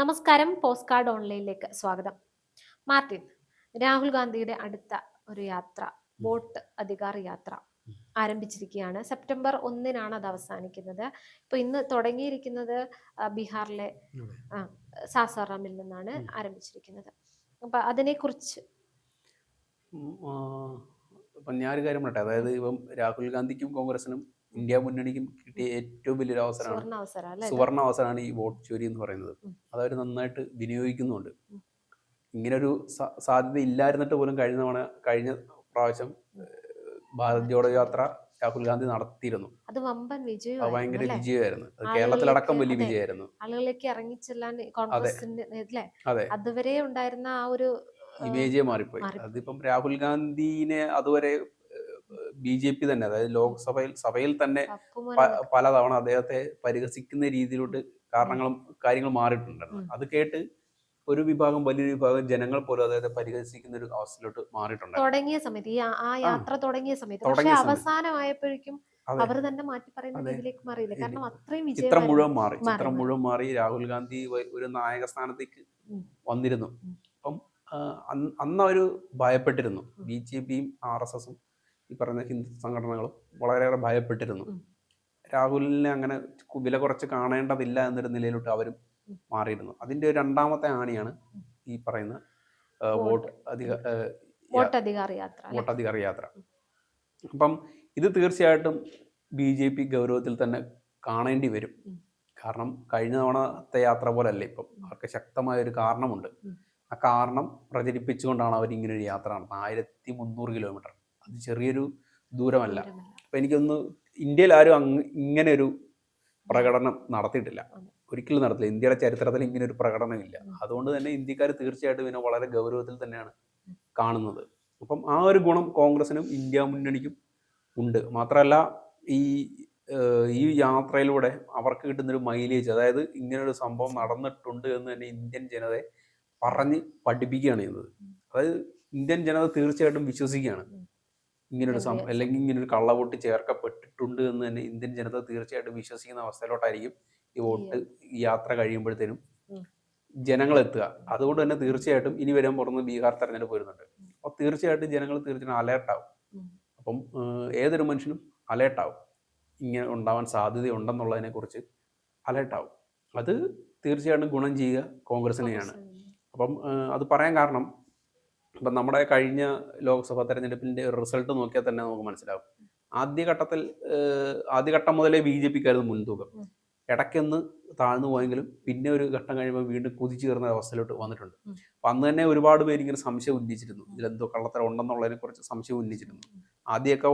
നമസ്കാരം post card ഓൺലൈനിലേക്ക് സ്വാഗതം. Martin Rahul ഗാന്ധിയുടെ അടുത്ത ഒരു യാത്ര വോട്ട് അധികാർ യാത്ര ആരംഭിച്ചിരിക്കുകയാണ്. സെപ്റ്റംബർ ഒന്നിനാണ് അത് അവസാനിക്കുന്നത്. ഇപ്പൊ ഇന്ന് തുടങ്ങിയിരിക്കുന്നത് ബീഹാറിലെ സാസാറാമിൽ നിന്നാണ് ആരംഭിച്ചിരിക്കുന്നത്. അപ്പൊ അതിനെക്കുറിച്ച് ഇപ്പം ഞാനൊരു കാര്യം പറയട്ടെ. അതായത് ഇപ്പം രാഹുൽ ഗാന്ധിക്കും കോൺഗ്രസിനും ഇന്ത്യ മുന്നണിക്കും കിട്ടിയ ഏറ്റവും വലിയൊരു അവസരമാണ് സുവർണ? അവസരമാണ് ഈ വോട്ട് ചോരി എന്ന് പറയുന്നത്. അതവർ നന്നായിട്ട് വിനിയോഗിക്കുന്നുണ്ട്. ഇങ്ങനൊരു സാധ്യത ഇല്ലായിരുന്നിട്ട് പോലും കഴിഞ്ഞ തവണ കഴിഞ്ഞ പ്രാവശ്യം ഭാരത് ജോഡോ യാത്ര രാഹുൽ ഗാന്ധി നടത്തിയിരുന്നു. അത് വമ്പൻ വിജയം ഭയങ്കര വിജയമായിരുന്നു. കേരളത്തിലടക്കം വലിയ. വിജയമായിരുന്നു. ആളുകളിലേക്ക് ഇറങ്ങിച്ചെല്ലാൻ കോൺഗ്രസിന്റെ അതുവരെ ഉണ്ടായിരുന്ന ആ ഒരു ഇമേജ് മാറിപ്പോയി. അതിപ്പം രാഹുൽ ഗാന്ധിനെ അതുവരെ ബി ജെ പി തന്നെ അതായത് ലോക്സഭയിൽ സഭയിൽ തന്നെ പലതവണ അദ്ദേഹത്തെ പരിഹസിക്കുന്ന രീതിയിലോട്ട് കാരണങ്ങളും കാര്യങ്ങളും മാറിയിട്ടുണ്ടായിരുന്നു അത് കേട്ട് ഒരു വിഭാഗം വലിയൊരു വിഭാഗം ജനങ്ങൾ പോലും അദ്ദേഹത്തെ പരിഹസിക്കുന്ന ഒരു അവസ്ഥയിലോട്ട് മാറിയിട്ടുണ്ട്. തുടങ്ങിയ സമയത്ത് ഈ ആ- യാത്ര തുടങ്ങിയ സമയത്ത് പക്ഷേ അവസാനമായപ്പോഴേക്കും അവർ തന്നെ മാറ്റി പറയുന്ന. രീതിയിലേക്ക് മാറിയില്ല. ഇത് കാരണം അത്രയും ചിത്രം മുഴുവൻ മാറി ചിത്രം. മുഴുവൻ മാറി രാഹുൽ ഗാന്ധി ഒരു നായക സ്ഥാനത്തേക്ക് വന്നിരുന്നു. അപ്പം അന്ന് അവർ ഭയപ്പെട്ടിരുന്നു. ബി ജെ പിയും ആർ എസ് എസും ഈ പറയുന്ന ഹിന്ദു സംഘടനകളും വളരെയേറെ ഭയപ്പെട്ടിരുന്നു. രാഹുലിനെ അങ്ങനെ വില കുറച്ച് കാണേണ്ടതില്ല എന്നൊരു നിലയിലോട്ട് അവരും മാറിയിരുന്നു. അതിന്റെ ഒരു രണ്ടാമത്തെ ആണിയാണ് ഈ പറയുന്ന വോട്ട്. അധിക? വോട്ടധികാര യാത്ര അപ്പം ഇത് തീർച്ചയായിട്ടും ബി ജെ പി ഗൗരവത്തിൽ തന്നെ കാണേണ്ടി വരും. കാരണം കഴിഞ്ഞ തവണത്തെ യാത്ര പോലല്ല ഇപ്പം. അവർക്ക് ശക്തമായ ഒരു കാരണമുണ്ട് ആ കാരണം പ്രചരിപ്പിച്ചുകൊണ്ടാണ് അവർ ഇങ്ങനെ ഒരു യാത്ര നടത്തുന്നത് ആയിരത്തി മുന്നൂറ് കിലോമീറ്റർ. അത് ചെറിയൊരു ദൂരമല്ല. അപ്പം എനിക്കൊന്ന് ഇന്ത്യയിൽ ആരും അങ്ങ് ഇങ്ങനെ ഒരു പ്രകടനം നടത്തിയിട്ടില്ല. ഒരിക്കലും നടത്തില്ല. ഇന്ത്യയുടെ ചരിത്രത്തിൽ ഇങ്ങനെ ഒരു പ്രകടനമില്ല. അതുകൊണ്ട് തന്നെ ഇന്ത്യക്കാർ തീർച്ചയായിട്ടും ഇതിനെ വളരെ ഗൗരവത്തിൽ തന്നെയാണ് കാണുന്നത്. അപ്പം ആ ഒരു ഗുണം കോൺഗ്രസിനും ഇന്ത്യ മുന്നണിക്കും ഉണ്ട്. മാത്രമല്ല ഈ ഈ യാത്രയിലൂടെ അവർക്ക് കിട്ടുന്നൊരു മൈലേജ് അതായത് ഇങ്ങനൊരു സംഭവം നടന്നിട്ടുണ്ട് എന്ന് തന്നെ ഇന്ത്യൻ ജനതയെ പറഞ്ഞ് പഠിപ്പിക്കുകയാണ് ചെയ്യുന്നത്. അതായത് ഇന്ത്യൻ ജനത തീർച്ചയായിട്ടും വിശ്വസിക്കുകയാണ്. ഇങ്ങനൊരു സം. അല്ലെങ്കിൽ ഇങ്ങനൊരു കള്ളവോട്ട് ചേർക്കപ്പെട്ടിട്ടുണ്ട് എന്ന് തന്നെ ഇന്ത്യൻ ജനത തീർച്ചയായിട്ടും വിശ്വസിക്കുന്ന അവസ്ഥയിലോട്ടായിരിക്കും ഈ വോട്ട് യാത്ര കഴിയുമ്പോഴത്തേനും. ജനങ്ങൾ എത്തുക അതുകൊണ്ട് തന്നെ തീർച്ചയായിട്ടും ഇനി വരാൻ പുറത്ത് ബീഹാർ തെരഞ്ഞെടുപ്പ് വരുന്നുണ്ട്. അപ്പോൾ തീർച്ചയായിട്ടും ജനങ്ങൾ തീർച്ചയായിട്ടും അലേർട്ടാവും. അപ്പം ഏതൊരു മനുഷ്യനും അലേർട്ടാവും ഇങ്ങനെ ഉണ്ടാവാൻ സാധ്യതയുണ്ടെന്നുള്ളതിനെ കുറിച്ച് അലേർട്ടാവും അത് തീർച്ചയായിട്ടും ഗുണം ചെയ്യുക കോൺഗ്രസിനെയാണ്. അപ്പം അത് പറയാൻ കാരണം ഇപ്പം നമ്മുടെ കഴിഞ്ഞ ലോക്സഭാ തെരഞ്ഞെടുപ്പിന്റെ റിസൾട്ട് നോക്കിയാൽ തന്നെ നമുക്ക് മനസ്സിലാവും. ആദ്യഘട്ടത്തിൽ ആദ്യഘട്ടം മുതലേ ബി ജെ പിക്കായിരുന്നു മുൻതൂക്കം. ഇടയ്ക്കൊന്ന് താഴ്ന്നു പോയെങ്കിലും പിന്നെ ഒരു ഘട്ടം കഴിയുമ്പോൾ വീണ്ടും കുതിച്ചു കയറുന്ന അവസ്ഥയിലോട്ട് വന്നിട്ടുണ്ട്. അപ്പം അന്ന് തന്നെ ഒരുപാട് പേര് ഇങ്ങനെ സംശയം ഉന്നയിച്ചിരുന്നു. ഇതിലെന്തോ കള്ളത്തരം ഉണ്ടെന്നുള്ളതിനെ കുറിച്ച് സംശയം ഉന്നയിച്ചിരുന്നു. ആദ്യമൊക്കെ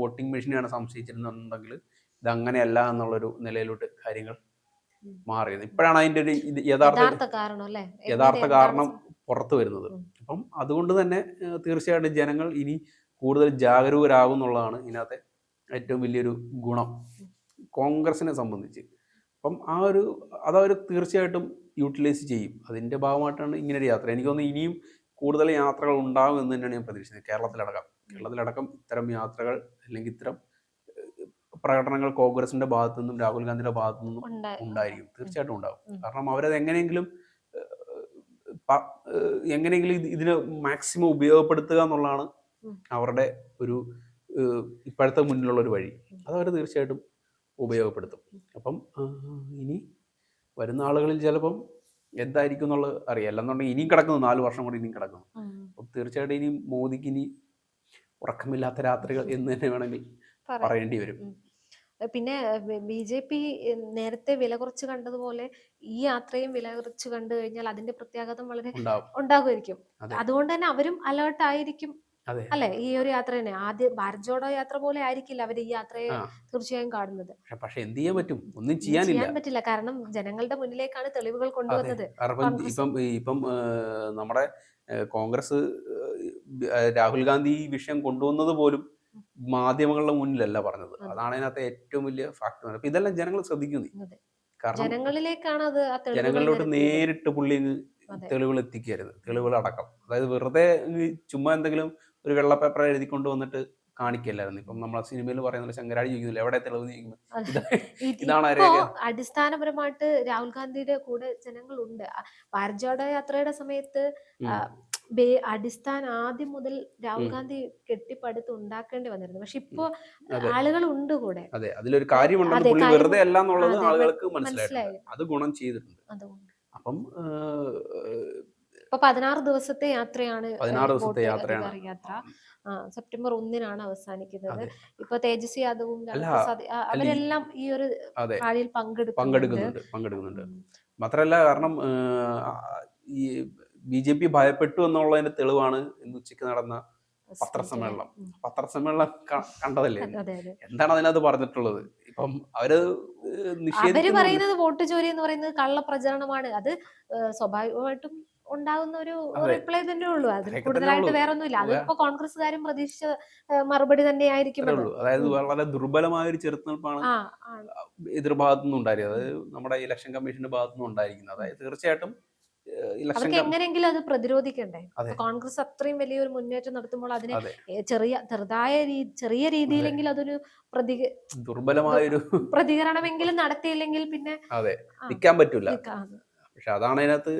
വോട്ടിംഗ് മെഷീനാണ് സംശയിച്ചിരുന്നുണ്ടെങ്കിൽ ഇത് അങ്ങനെയല്ല എന്നുള്ളൊരു നിലയിലോട്ട് കാര്യങ്ങൾ മാറിയത് ഇപ്പോഴാണ് അതിന്റെ ഒരു യഥാർത്ഥ യഥാർത്ഥ കാരണം പുറത്തു വരുന്നത്. അപ്പം അതുകൊണ്ട് തന്നെ തീർച്ചയായിട്ടും ജനങ്ങൾ ഇനി കൂടുതൽ ജാഗരൂകരാകും എന്നുള്ളതാണ് ഇതിനകത്തെ ഏറ്റവും വലിയൊരു ഗുണം. കോൺഗ്രസിനെ സംബന്ധിച്ച്. അപ്പം ആ ഒരു അതവർ തീർച്ചയായിട്ടും യൂട്ടിലൈസ് ചെയ്യും. അതിന്റെ ഭാഗമായിട്ടാണ് ഇങ്ങനൊരു യാത്ര. എനിക്ക് തോന്നുന്നു ഇനിയും കൂടുതൽ യാത്രകൾ ഉണ്ടാകും എന്ന് തന്നെയാണ് ഞാൻ പ്രതീക്ഷിക്കുന്നത്. കേരളത്തിലടക്കം. കേരളത്തിലടക്കം ഇത്തരം യാത്രകൾ അല്ലെങ്കിൽ ഇത്തരം പ്രകടനങ്ങൾ കോൺഗ്രസിന്റെ ഭാഗത്തു നിന്നും രാഹുൽ ഗാന്ധിയുടെ ഭാഗത്തു നിന്നും ഉണ്ടായിരിക്കും. തീർച്ചയായിട്ടും ഉണ്ടാകും കാരണം അവരത് എങ്ങനെയെങ്കിലും എങ്ങനെയെങ്കിലും ഇത് ഇതിനെ മാക്സിമം ഉപയോഗപ്പെടുത്തുക എന്നുള്ളതാണ് അവരുടെ ഒരു ഇപ്പോഴത്തെ മുന്നിലുള്ള ഒരു വഴി. അത് അവർ തീർച്ചയായിട്ടും ഉപയോഗപ്പെടുത്തും. അപ്പം ഇനി വരുന്ന ആളുകളിൽ ചിലപ്പം എന്തായിരിക്കും എന്നുള്ളത് അറിയാം. അല്ലെന്നുണ്ടെങ്കിൽ ഇനിയും കിടക്കുന്നു. നാല് വർഷം കൂടി ഇനിയും കിടക്കുന്നു. അപ്പം തീർച്ചയായിട്ടും ഇനി മോദിക്ക് ഇനി ഉറക്കമില്ലാത്ത രാത്രികൾ എന്ന് തന്നെ വേണമെങ്കിൽ പറയേണ്ടി വരും. പിന്നെ ബി ജെ പി നേരത്തെ വില കുറച്ച് കണ്ടതുപോലെ ഈ യാത്രയും വില കുറച്ച് കണ്ടു കഴിഞ്ഞാൽ അതിന്റെ പ്രത്യാഘാതം വളരെ ഉണ്ടാകുമായിരിക്കും. അതുകൊണ്ട് തന്നെ അവരും അലേർട്ട് ആയിരിക്കും. അല്ലെ? ഈ ഒരു യാത്ര തന്നെ. ആദ്യ ഭാരത് ജോഡോ യാത്ര പോലെ ആയിരിക്കില്ല അവർ ഈ യാത്രയെ തീർച്ചയായും കാണുന്നത്. പക്ഷെ എന്ത് ചെയ്യാൻ പറ്റും? ഒന്നും ചെയ്യാൻ പറ്റില്ല. കാരണം ജനങ്ങളുടെ മുന്നിലേക്കാണ് തെളിവുകൾ കൊണ്ടുവന്നത്. ഇപ്പം ഇപ്പം നമ്മുടെ കോൺഗ്രസ് രാഹുൽ ഗാന്ധി ഈ വിഷയം കൊണ്ടുവന്നത് പോലും മാധ്യമങ്ങളുടെ മുന്നിലല്ല പറഞ്ഞത്. അതാണ് അതിനകത്ത് ഏറ്റവും വലിയ ഫാക്ടർ അപ്പൊ ഇതെല്ലാം ജനങ്ങൾ ശ്രദ്ധിക്കുന്നു കാരണം ജനങ്ങളിലേക്കാണ് അത് ജനങ്ങളിലോട്ട് നേരിട്ട് പുള്ളി. തെളിവുകൾ എത്തിക്കരുത്. തെളിവുകൾ അടക്കം. അതായത് വെറുതെ ചുമ്മാ എന്തെങ്കിലും ഒരു വെള്ള പേപ്പർ എഴുതിക്കൊണ്ട് വന്നിട്ട് കാണിക്കല്ലായിരുന്നു. ഇപ്പം നമ്മളെ സിനിമയിൽ പറയുന്നത് ശങ്കരാടി ചോദിക്കുന്നില്ല എവിടെ തെളിവ് ഇതാണ് അടിസ്ഥാനപരമായിട്ട് രാഹുൽ ഗാന്ധിയുടെ കൂടെ ജനങ്ങളുണ്ട്. ഭാരത് ജോഡോ യാത്രയുടെ സമയത്ത് ബേ- അടിസ്ഥാന ആദ്യം മുതൽ രാഹുൽ. ഗാന്ധി കെട്ടിപ്പടുത്ത് ഉണ്ടാക്കേണ്ടി വന്നിരുന്നു. പക്ഷെ ഇപ്പോ. ആളുകൾ ഉണ്ട് കൂടെ. അതെ. അതിലൊരു കാര്യമുണ്ടെന്ന് പുള്ളി വെറുതെ അല്ല എന്നുള്ളത് ആളുകൾക്ക് മനസ്സിലായിട്ടുണ്ട്. മനസ്സിലായി. അത് ഗുണം ചെയ്തിട്ടുണ്ട്. അപ്പം ഇപ്പൊ പതിനാറ് ദിവസത്തെ യാത്രയാണ് പതിനാറ് ദിവസത്തെ യാത്രയാണ്. യാത്ര. സെപ്റ്റംബർ ഒന്നിനാണ് അവസാനിക്കുന്നത്. ഇപ്പൊ തേജസ്വി യാദവും അവരെല്ലാം ഈ ഒരു റാലിയിൽ പങ്കെടുക്കുന്നുണ്ട്. പങ്കെടുക്കുന്നുണ്ട് മാത്രല്ല കാരണം ഈ ബി ജെ പി ഭയപ്പെട്ടു എന്നുള്ളതിന്റെ തെളിവാണ് ഇന്ന് ഉച്ചയ്ക്ക് നടന്ന പത്രസമ്മേളനം. പത്രസമ്മേളനം കണ്ടതല്ലേ? എന്താണ് അതിനകത്ത് പറഞ്ഞിട്ടുള്ളത്? ഇപ്പം അവർ അവർ പറയുന്നത് വോട്ട് ചോരി എന്ന് പറയുന്നത് കള്ളപ്രചരണമാണ് അത് സ്വാഭാവികമായിട്ടും ഉണ്ടാകുന്ന ഒരു റിപ്ലൈ തന്നെ ഉള്ളൂ. അതിൽ കൂടുതലായിട്ട്. വേറെ ഒന്നുമില്ല അതിപ്പോ കോൺഗ്രസ്സുകാരും പ്രതീക്ഷിച്ച മറുപടി തന്നെ ആയിരിക്കും അതായത് വളരെ ദുർബലമായ ഒരു ചെറുത്തുനിൽപ്പാണ് ആ ആ, എതിർഭാഗത്തു ഉണ്ടായിരിക്കുന്നത് അതായത് നമ്മുടെ ഇലക്ഷൻ കമ്മീഷന്റെ ഭാഗത്തുനിന്നും ഉണ്ടായിരിക്കുന്നത് അതായത് തീർച്ചയായിട്ടും അവർക്ക് എങ്ങനെയെങ്കിലും അത് പ്രതിരോധിക്കണ്ടേ? കോൺഗ്രസ് അത്രയും വലിയൊരു മുന്നേറ്റം നടത്തുമ്പോൾ അതിനെ ചെറിയ ചെറുതായ ചെറിയ രീതിയിലെങ്കിലും അതൊരു പ്രതി ദുർബലമായൊരു പ്രതികരണമെങ്കിലും നടത്തിയില്ലെങ്കിൽ പിന്നെ അതെ. നിൽക്കാൻ പറ്റൂല. പക്ഷെ അതാണ് അതിനകത്ത്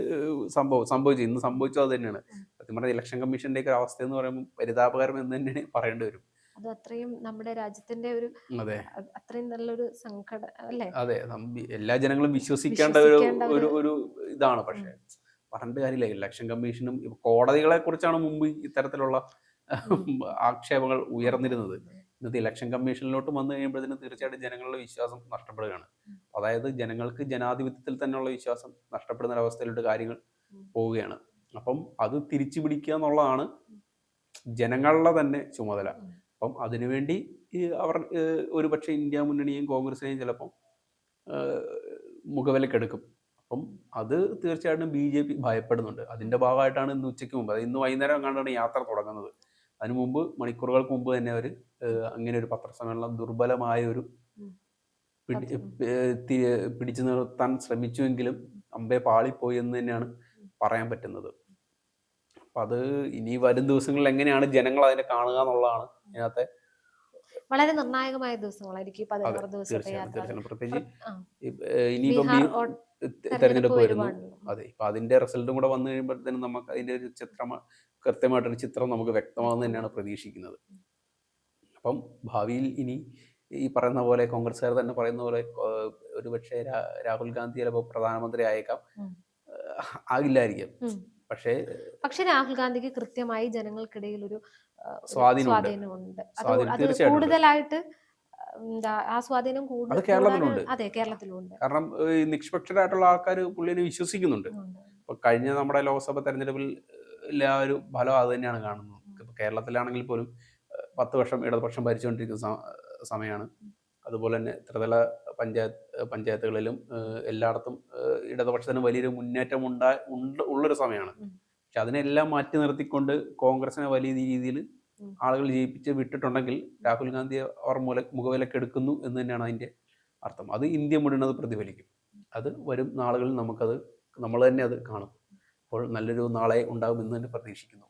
സംഭവം സംഭവിച്ചത്. ഇന്ന് സംഭവിച്ചത് അത് തന്നെയാണ്. സത്യം പറഞ്ഞാൽ ഇലക്ഷൻ കമ്മീഷന്റെ ഒക്കെ അവസ്ഥ എന്ന് പറയുമ്പോൾ പരിതാപകരം എന്ന് തന്നെയാണ് പറയേണ്ടി വരും. അത് അത്രയും നമ്മുടെ രാജ്യത്തിന്റെ ഒരു അതെ. അത്രയും നല്ലൊരു സങ്കട അല്ലേ? അതെ എല്ലാ ജനങ്ങളും വിശ്വസിക്കേണ്ട ഒരു ഒരു ഇതാണ്. പക്ഷെ പറഞ്ഞിട്ട് കാര്യമില്ല. ഇലക്ഷൻ കമ്മീഷനും കോടതികളെ കുറിച്ചാണ് മുമ്പ് ഇത്തരത്തിലുള്ള ആക്ഷേപങ്ങൾ ഉയർന്നിരുന്നത്. ഇന്നത്തെ ഇലക്ഷൻ കമ്മീഷനിലോട്ട് വന്നു കഴിയുമ്പോഴത്തേനും തീർച്ചയായിട്ടും ജനങ്ങളുടെ വിശ്വാസം നഷ്ടപ്പെടുകയാണ്. അതായത് ജനങ്ങൾക്ക് ജനാധിപത്യത്തിൽ തന്നെയുള്ള വിശ്വാസം നഷ്ടപ്പെടുന്ന ഒരവസ്ഥയിലോട്ട് കാര്യങ്ങൾ. പോവുകയാണ്. അപ്പം അത് തിരിച്ചു പിടിക്കുക എന്നുള്ളതാണ് ജനങ്ങളുടെ തന്നെ ചുമതല. അപ്പം അതിനുവേണ്ടി അവർ ഒരുപക്ഷെ ഇന്ത്യ മുന്നണിയും കോൺഗ്രസിനെയും ചിലപ്പം മുഖവിലക്കെടുക്കും. അപ്പം അത് തീർച്ചയായിട്ടും ബി ജെ പി ഭയപ്പെടുന്നുണ്ട്. അതിന്റെ ഭാഗമായിട്ടാണ് ഇന്ന് ഉച്ചയ്ക്ക് മുമ്പ് അതായത് ഇന്ന് വൈകുന്നേരം കണ്ടാണ് യാത്ര തുടങ്ങുന്നത്. അതിനു മുമ്പ് മണിക്കൂറുകൾക്ക് മുമ്പ് തന്നെ അവർ അങ്ങനെ ഒരു പത്രസമ്മേളനം ദുർബലമായ ഒരു പിടിച്ചു നിർത്താൻ ശ്രമിച്ചുവെങ്കിലും അമ്പെ പാളിപ്പോയി എന്ന് തന്നെയാണ് പറയാൻ പറ്റുന്നത്. അപ്പൊ അത് ഇനി വരും ദിവസങ്ങളിൽ എങ്ങനെയാണ് ജനങ്ങൾ അതിനെ കാണുക എന്നുള്ളതാണ് ഇതിനകത്തെ വളരെ നിർണായകമായ ദിവസങ്ങളായിരിക്കും പതിനാറ് ദിവസത്തെ പ്രത്യേകിച്ച് ഇനിയിപ്പം തെരഞ്ഞെടുപ്പ് വരുന്നു. അതെ ഇപ്പൊ അതിന്റെ റിസൾട്ടും കൂടെ വന്നു കഴിയുമ്പോഴത്തേനും നമുക്ക് അതിന്റെ ഒരു ചിത്രം കൃത്യമായിട്ടൊരു ചിത്രം നമുക്ക് വ്യക്തമാകുന്ന തന്നെയാണ് പ്രതീക്ഷിക്കുന്നത്. അപ്പം ഭാവിയിൽ ഇനി ഈ പറയുന്ന പോലെ കോൺഗ്രസ്സുകാർ തന്നെ പറയുന്ന പോലെ ഒരുപക്ഷെ രാഹുൽ ഗാന്ധി ചിലപ്പോൾ പ്രധാനമന്ത്രി ആയേക്കാം. ആകില്ലായിരിക്കും. പക്ഷേ പക്ഷെ രാഹുൽ ഗാന്ധിക്ക് കൃത്യമായി ജനങ്ങൾക്കിടയിൽ ഒരു സ്വാധീനമുണ്ട്. അത്. കൂടുതലായിട്ട് ആ സ്വാധീനം കൂടുതൽ കേരളത്തിലുണ്ട്. അതെ കേരളത്തിലുണ്ട് കാരണം നിഷ്പക്ഷരായിട്ടുള്ള ആൾക്കാർ പുള്ളിനെ വിശ്വസിക്കുന്നുണ്ട്. ഇപ്പൊ കഴിഞ്ഞ നമ്മുടെ ലോക്സഭ തെരഞ്ഞെടുപ്പിൽ ഒരു ഫലം അത് തന്നെയാണ് കാണുന്നത്. ഇപ്പൊ കേരളത്തിലാണെങ്കിൽ പോലും പത്ത് വർഷം ഇടതുപക്ഷം ഭരിച്ചുകൊണ്ടിരിക്കുന്ന സമയമാണ് അതുപോലെ തന്നെ ത്രിതല പഞ്ചായത്ത് പഞ്ചായത്തുകളിലും എല്ലായിടത്തും ഇടതുപക്ഷത്തിന് വലിയൊരു മുന്നേറ്റം ഉണ്ടാ ഉള്ളൊരു സമയമാണ്. പക്ഷെ അതിനെല്ലാം മാറ്റി നിർത്തിക്കൊണ്ട് കോൺഗ്രസിനെ വലിയ രീതിയിൽ. ആളുകൾ ജയിപ്പിച്ച് വിട്ടിട്ടുണ്ടെങ്കിൽ രാഹുൽ ഗാന്ധി അവർ മുല മുഖവിലക്കെടുക്കുന്നു എന്ന് തന്നെയാണ് അതിന്റെ അർത്ഥം. അത് ഇന്ത്യ മുഴുവൻ അത് പ്രതിഫലിക്കും. അത് വരും നാളുകളിൽ നമുക്കത് നമ്മൾ തന്നെ അത് കാണും. അപ്പോൾ നല്ലൊരു നാളെ ഉണ്ടാകുമെന്ന് തന്നെ പ്രതീക്ഷിക്കുന്നു.